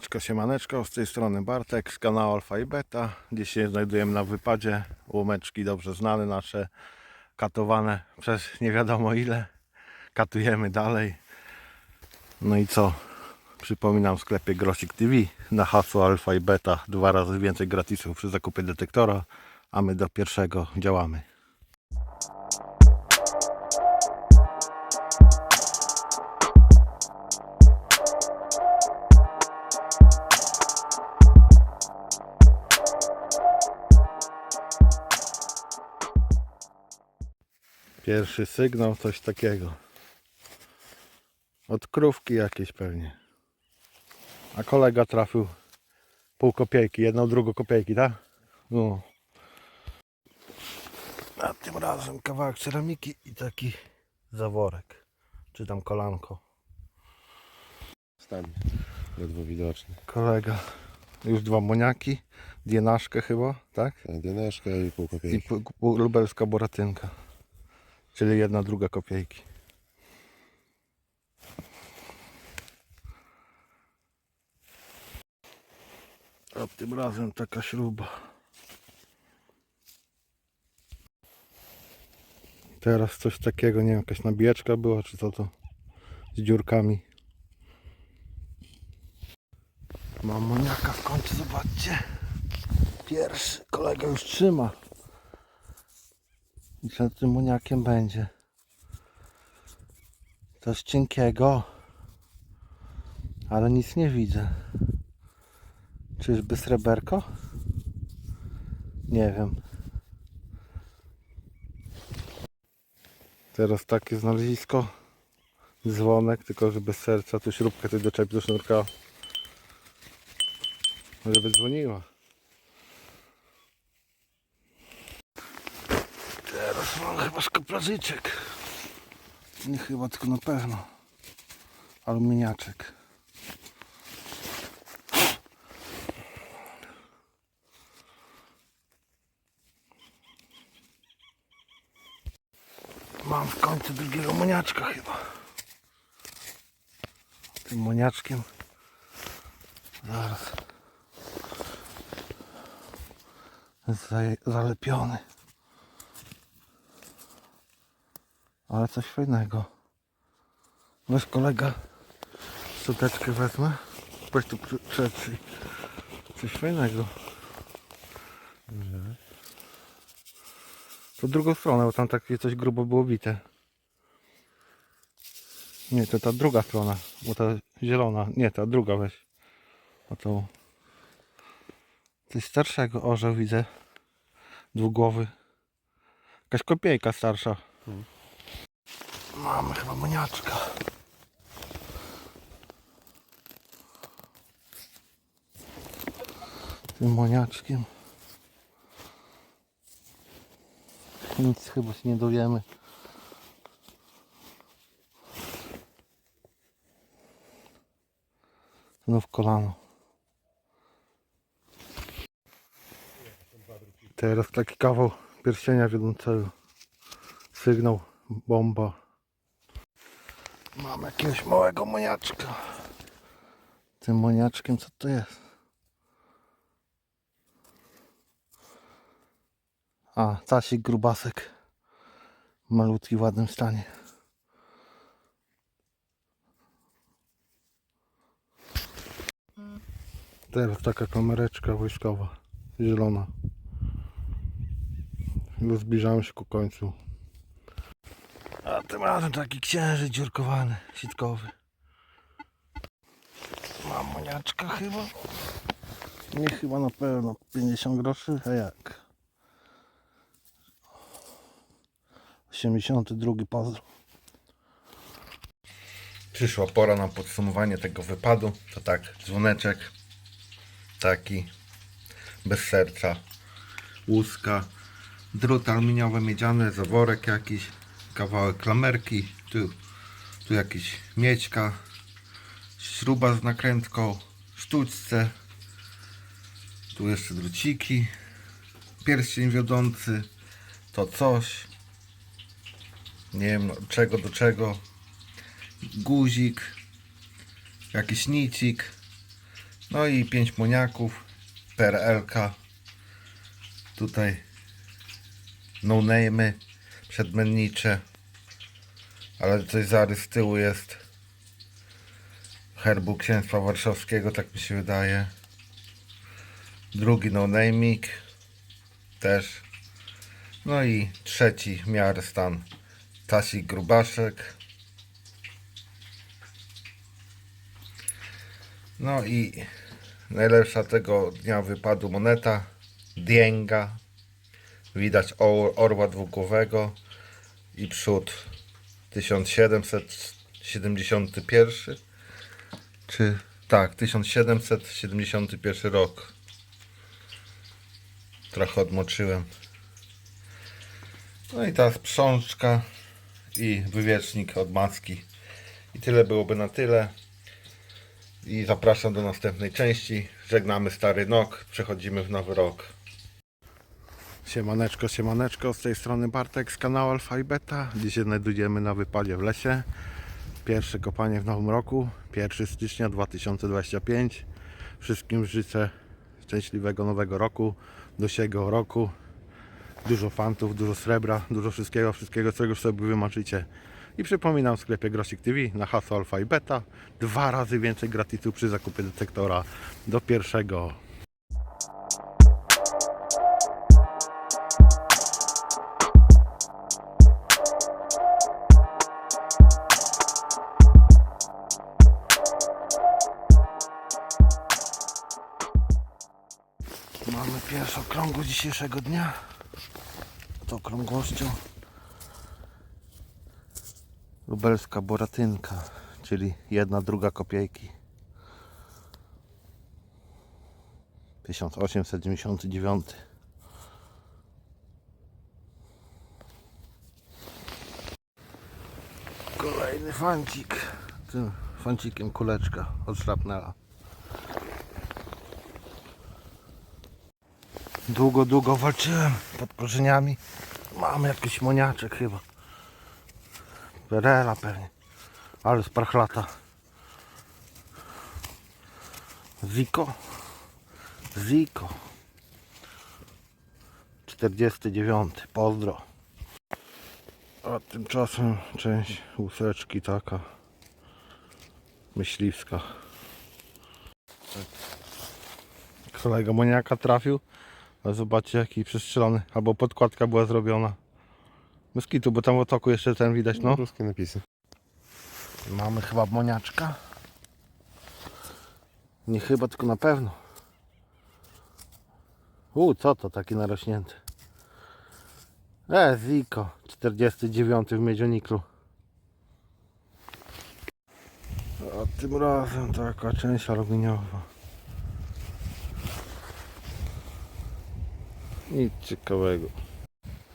Siemaneczko, siemaneczko, z tej strony Bartek z kanału Alfa i Beta. Dziś się znajdujemy na wypadzie. Łomeczki dobrze znane nasze, katowane przez nie wiadomo ile. Katujemy dalej. No i co? Przypominam w sklepie Grosik TV na hasło Alfa i Beta dwa razy więcej gratisów przy zakupie detektora, a my do pierwszego działamy. Pierwszy sygnał, coś takiego. Od krówki jakieś pewnie. A kolega trafił pół kopiejki, jedną, drugą kopiejki, tak? No. A tym razem kawałek ceramiki i taki zaworek. Czy tam kolanko. Stan ledwo widoczny. Kolega. Już dwa moniaki. Dienaszkę chyba, tak? Dyneszka i pół I kopiejki. pu- lubelska boratynka. Czyli jedna, druga kopiejki. A tym razem taka śruba. Teraz coś takiego, nie wiem, jakaś nabijeczka była, czy co to z dziurkami. Mam moniaka w końcu, zobaczcie. Pierwszy kolega już trzyma. I co tym moniakiem będzie? Coś cienkiego. Ale nic nie widzę. Czyżby sreberko? Nie wiem. Teraz takie znalezisko. Dzwonek, tylko że bez serca. Tu śrubkę tej doczepi do sznurka. Żeby dzwoniła. Mam chyba szkoplażyczek. Nie chyba, tylko na pewno. Aluminiaczek. Mam w końcu drugiego moniaczka chyba. Tym moniaczkiem. Zaraz. Zalepiony. Ale coś fajnego. Weź kolega, szczoteczkę wezmę. Weź tu przetrzyj. Coś fajnego. To drugą stronę, bo tam takie coś grubo było bite. Nie, to ta druga strona, bo ta zielona. Nie, ta druga weź. O to. Coś starszego orzeł widzę. Dwugłowy. Jakaś kopiejka starsza. Mamy chyba moniaczka. Tym moniaczkiem. Nic chyba się nie dowiemy. Znów kolano. Teraz taki kawał pierścienia wiodącego. Sygnał, bomba. Mam jakiegoś małego moniaczka. Tym moniaczkiem co to jest? A, tasik grubasek. Malutki, w ładnym stanie. Teraz taka kamereczka wojskowa, zielona. Już zbliżamy się ku końcu. A tym razem taki księżyc dziurkowany, sitkowy. Mam moniaczka chyba. Nie chyba na pewno 50 groszy, a jak? 82 pozdro. Przyszła pora na podsumowanie tego wypadu. To tak, dzwoneczek taki bez serca, łuska, drut aluminiowy miedziany, zaworek jakiś, kawałek klamerki, tu, tu jakiś miedźka, śruba z nakrętką, sztućce, tu jeszcze druciki, pierścień wiodący, to coś, nie wiem czego do czego, guzik, jakiś nicik, No i 5 moniaków, PRL-ka. Tutaj no name'y przedmennicze. Ale coś zarys z tyłu jest. Herbu Księstwa Warszawskiego, tak mi się wydaje. Drugi no naming. Też. No i trzeci w miarę stan. Tasik Grubaszek. No i najlepsza tego dnia wypadł moneta Dienga. Widać or- orła dwugłowego i przód 1771 czy tak 1771 rok. Trochę odmoczyłem. No i ta sprzączka i wywiecznik od maski. I tyle byłoby na tyle. I zapraszam do następnej części. Żegnamy stary nok, przechodzimy w nowy rok. Siemaneczko, siemaneczko, z tej strony Bartek z kanału Alfa i Beta. Dzisiaj znajdujemy na wypadzie w lesie. Pierwsze kopanie w nowym roku, 1 stycznia 2025. Wszystkim życzę szczęśliwego nowego roku, dosiego roku. Dużo fantów, dużo srebra, dużo wszystkiego, wszystkiego, czego sobie wymarzycie. I przypominam w sklepie Grosik TV na hasło Alfa i Beta dwa razy więcej gratisu przy zakupie detektora do pierwszego. Dzisiejszego dnia. Z okrągłością lubelska boratynka, czyli jedna druga kopiejki. 1899. Kolejny fancik. Tym fancikiem kuleczka od. Długo, długo walczyłem pod korzeniami. Mam jakiś moniaczek chyba. Perela pewnie. Ale sprachlata. Ziko. Ziko. 49. Pozdro. A tymczasem część łuseczki taka myśliwska. Kolega moniaka trafił. Ale zobaczcie jaki przestrzelony. Albo podkładka była zrobiona. Bez kitu, bo tam w otoku jeszcze ten widać, no. Ruskie napisy. Mamy chyba moniaczka. Nie chyba, tylko na pewno. U, co to taki narośnięty? E, Ziko, 49 w Miedzioniklu. A tym razem taka część aluminiowa. Nic ciekawego.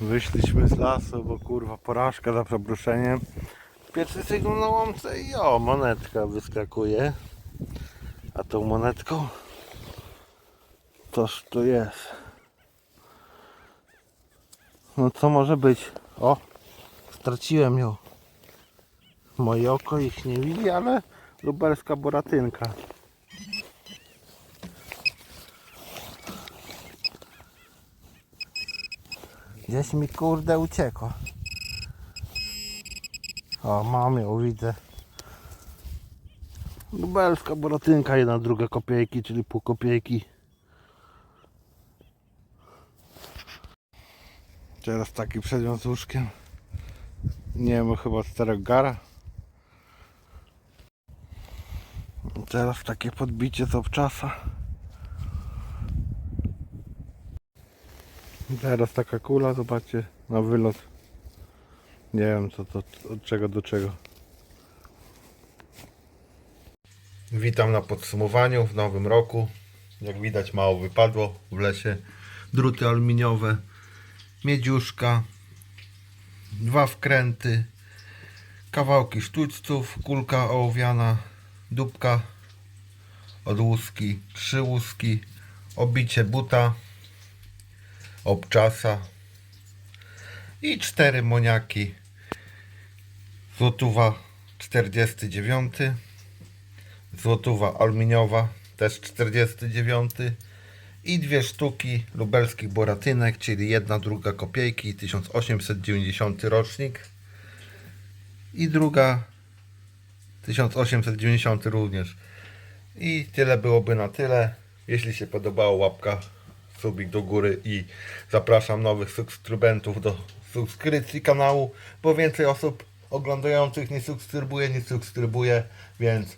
Wyszliśmy z lasu, bo kurwa porażka za przeproszeniem. Pierwszy sygnał na łące i o, monetka wyskakuje. A tą monetką toż to jest. No co może być? O, straciłem ją. Moje oko ich nie widzi, ale lubelska boratynka. Gdzieś mi kurde uciekła. O, mam ją, widzę. Lubelska boratynka, jedna druga kopiejki, czyli pół kopiejki. Teraz taki przedmiot z łóżkiem. Nie wiem, chyba starego gara. Teraz takie podbicie z obczasa. Teraz taka kula, zobaczcie, na wylot. Nie wiem co to, od czego do czego. Witam na podsumowaniu w nowym roku. Jak widać mało wypadło w lesie. Druty aluminiowe, miedziuszka, dwa wkręty, kawałki sztućców, kulka ołowiana, dupka od łuski, trzy łuski, obicie buta, obczasa i cztery moniaki. Złotówa 49, złotówa aluminiowa też 49 i dwie sztuki lubelskich boratynek, czyli jedna, druga kopiejki, 1890 rocznik i druga 1890 również. I tyle byłoby na tyle. Jeśli się podobało, łapka, subik do góry i zapraszam nowych subskrybentów do subskrypcji kanału, bo więcej osób oglądających nie subskrybuje, nie subskrybuje, więc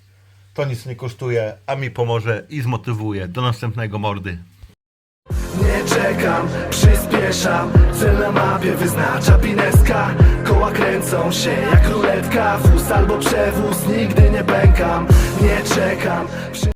to nic nie kosztuje, a mi pomoże i zmotywuje. Do następnego mordy. Nie czekam, przyspieszam Cel na mapie wyznacza pineska Koła kręcą się jak ruletka Wóz albo przewóz, nigdy nie pękam Nie czekam przy...